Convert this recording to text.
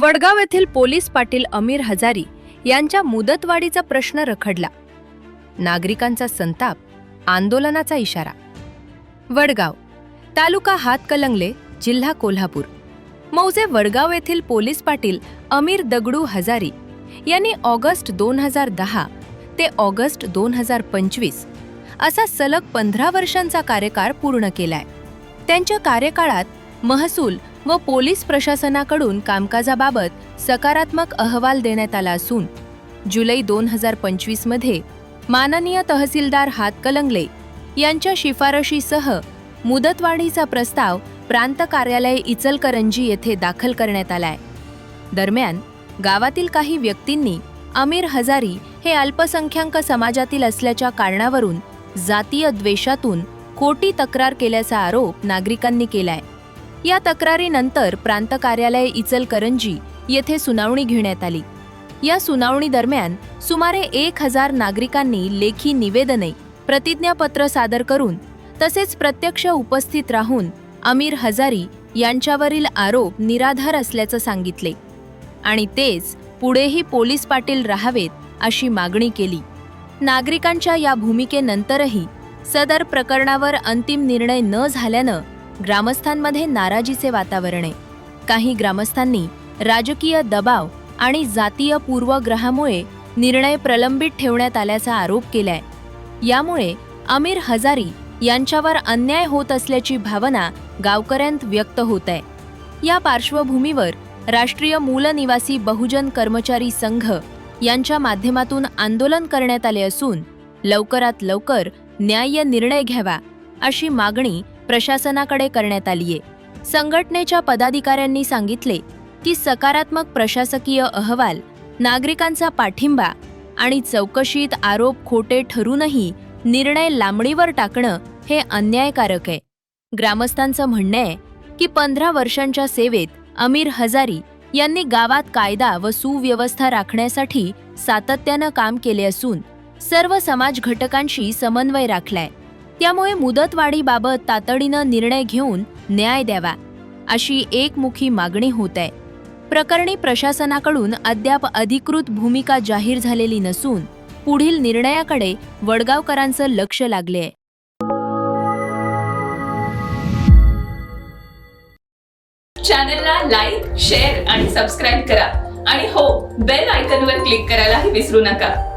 वडगाव येथील पोलीस पाटील अमीर हजारी यांच्या मुदतवाढीचा प्रश्न रखडला. नागरिकांचा संताप आंदोलनाचा इशारा. वडगाव तालुका हातकलंगले जिल्हा कोल्हापूर. मौजे वडगाव येथील पोलीस पाटील अमीर दगडू हजारी यांनी ऑगस्ट दोन हजार दहा ते ऑगस्ट दोन हजार पंचवीस असा सलग पंधरा वर्षांचा कार्यकाळ पूर्ण केलाय. त्यांच्या कार्यकाळात महसूल व पोलीस प्रशासनाकडून कामकाजाबाबत सकारात्मक अहवाल देण्यात आला असून जुलै दोन हजार पंचवीसमध्ये माननीय तहसीलदार हातकलंगले यांच्या शिफारशीसह मुदतवाढीचा प्रस्ताव प्रांत कार्यालय इचलकरंजी येथे दाखल करण्यात आलाय. दरम्यान गावातील काही व्यक्तींनी अमीर हजारी हे अल्पसंख्याक समाजातील असल्याच्या कारणावरून जातीय द्वेषातून खोटी तक्रार केल्याचा आरोप नागरिकांनी केलाय. या तक्रारीनंतर प्रांत कार्यालय इचलकरंजी येथे सुनावणी घेण्यात आली. या सुनावणी दरम्यान सुमारे एक हजार नागरिकांनी लेखी निवेदने प्रतिज्ञापत्र सादर करून तसेच प्रत्यक्ष उपस्थित राहून अमीर हजारी यांच्यावरील आरोप निराधार असल्याचं सांगितले. आणि तेच पुढेही पोलीस पाटील राहावेत अशी मागणी केली. नागरिकांच्या या भूमिकेनंतरही सदर प्रकरणावर अंतिम निर्णय न झाल्यानं ग्रामस्थांमध्ये नाराजीचे वातावरण आहे. काही ग्रामस्थांनी राजकीय दबाव आणि जातीय पूर्वग्रहामुळे निर्णय प्रलंबित ठेवण्यात आल्याचा आरोप केलाय. यामुळे अमीर हजारी यांच्यावर अन्याय होत असल्याची भावना गावकऱ्यांत व्यक्त होत आहे या पार्श्वभूमीवर राष्ट्रीय मूलनिवासी बहुजन कर्मचारी संघ यांच्या माध्यमातून आंदोलन करण्यात आले असून लवकरात लवकर न्याय्य निर्णय घ्यावा अशी मागणी प्रशासनाकडे करण्यात आलीये. संघटनेच्या पदाधिकाऱ्यांनी सांगितले की सकारात्मक प्रशासकीय अहवाल नागरिकांचा पाठिंबा आणि चौकशीत आरोप खोटे ठरूनही निर्णय लांबणीवर टाकणं हे अन्यायकारक आहे. ग्रामस्थांचं म्हणणं आहे की पंधरा वर्षांच्या सेवेत अमीर हजारी यांनी गावात कायदा व सुव्यवस्था राखण्यासाठी सातत्यानं काम केले असून सर्व समाज घटकांशी समन्वय राखलाय. त्यामुळे मुदतवाढीबाबत तातडीनं निर्णय घेऊन न्याय द्यावा अशी एकमुखी मागणी होत आहे. प्रकरणी प्रशासनाकडून अद्याप अधिकृत भूमिका जाहीर झालेली नसून पुढील निर्णयाकडे वडगावकरांचं लक्ष लागले आहे. चॅनलला लाईक शेअर आणि सबस्क्राईब करा. आणि हो बेल आयकनवर क्लिक करायलाही विसरू नका.